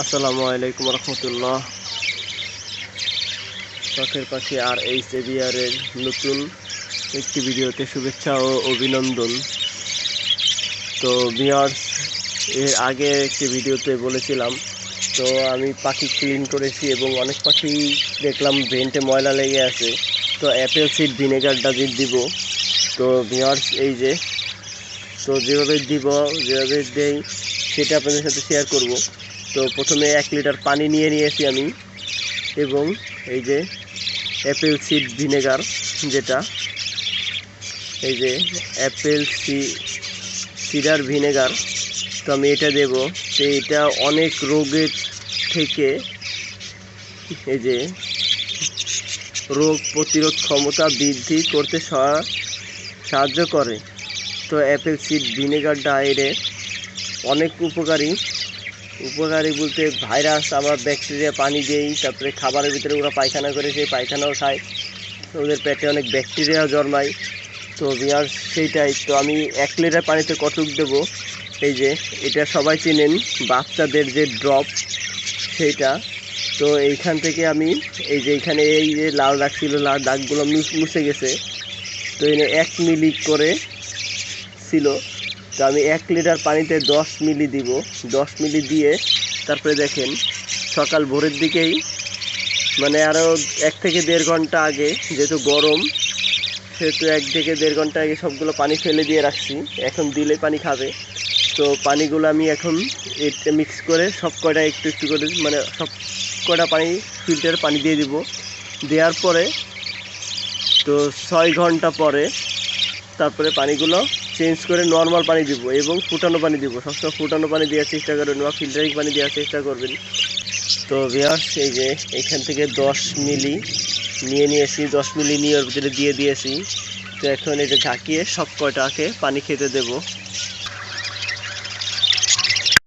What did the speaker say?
আসসালামু আলাইকুম রহমতুল্লাহ। শখের পাখি আর এই সেভিয়ারের নতুন একটি ভিডিওতে শুভেচ্ছা ও অভিনন্দন। তো বিয়ার্স এর আগে একটি ভিডিওতে বলেছিলাম, তো আমি পাখি ক্লিন করেছি এবং অনেক পাখি দেখলাম ভেন্টে ময়লা লেগে আছে। তো অ্যাপেল সিড ভিনেগারটা দিয়ে দিব। তো বিয়ার্স এই যে, তো যেভাবে দিব, যেভাবে দেই সেটা আপনাদের সাথে শেয়ার করব। তো প্রথমে এক লিটার পানি নিয়ে নিয়েছি আমি, এবং এই যে অ্যাপেল সিড ভিনেগার যেটা, এই যে অ্যাপেল সি সিডার ভিনেগার তো আমি এটা দেব। তো এটা অনেক রোগের থেকে এই যে রোগ প্রতিরোধ ক্ষমতা বৃদ্ধি করতে সহা- সাহায্য করে। তো অ্যাপেল সিড ভিনেগারটা এরে অনেক উপকারী। উপকারী বলতে ভাইরাস, আবার ব্যাকটেরিয়া, পানি দেই তারপরে খাবারের ভিতরে ওরা পায়খানা করে, সেই পায়খানাও খায়। ওদের পেটে অনেক ব্যাকটেরিয়া জন্মায়। তো বিয়ার সেইটাই। তো আমি এক লিটার পানিতে কতক দেবো? এই যে, এটা সবাই চেনেন, বাচ্চাদের যে ড্রপ, সেইটা। তো এইখান থেকে আমি, এই যে এইখানে এই যে লাল দাগ ছিল, লাল দাগগুলো মুছ- গেছে। তো এনে এক মিলি করে ছিল। তো আমি এক লিটার পানিতে দশ মিলি দিব। দশ মিলি দিয়ে তারপরে দেখেন, সকাল ভোরের দিকেই মানে আরও এক থেকে দেড় ঘণ্টা আগে যেহেতু গরম, সেহেতু এক থেকে দেড় ঘণ্টা আগে সবগুলো পানি ফেলে দিয়ে রাখছি। এখন দিলে পানি খাবে। তো পানিগুলো আমি এখন এটা মিক্স করে সব কয়টা একটু একটু করে মানে সব কয়টা পানি ফিল্টার পানি দিয়ে দিব। দেওয়ার পরে, তো ছয় ঘণ্টা পরে তারপরে পানিগুলো চেঞ্জ করে নর্মাল পানি দিব এবং ফুটানো পানি দিব। সবসময় ফুটানো পানি দেওয়ার চেষ্টা করবেন বা ফিল্টারিং পানি দেওয়ার চেষ্টা করবেন। তো বিয়ার্স এই যে এখান থেকে দশ মিলি নিয়ে নিয়েছি, দশ মিলি নিয়ে ওর ভিতরে দিয়ে দিয়েছি। তো এখন এটা ঢাকিয়ে সব কয়টাকে পানি খেতে দেব।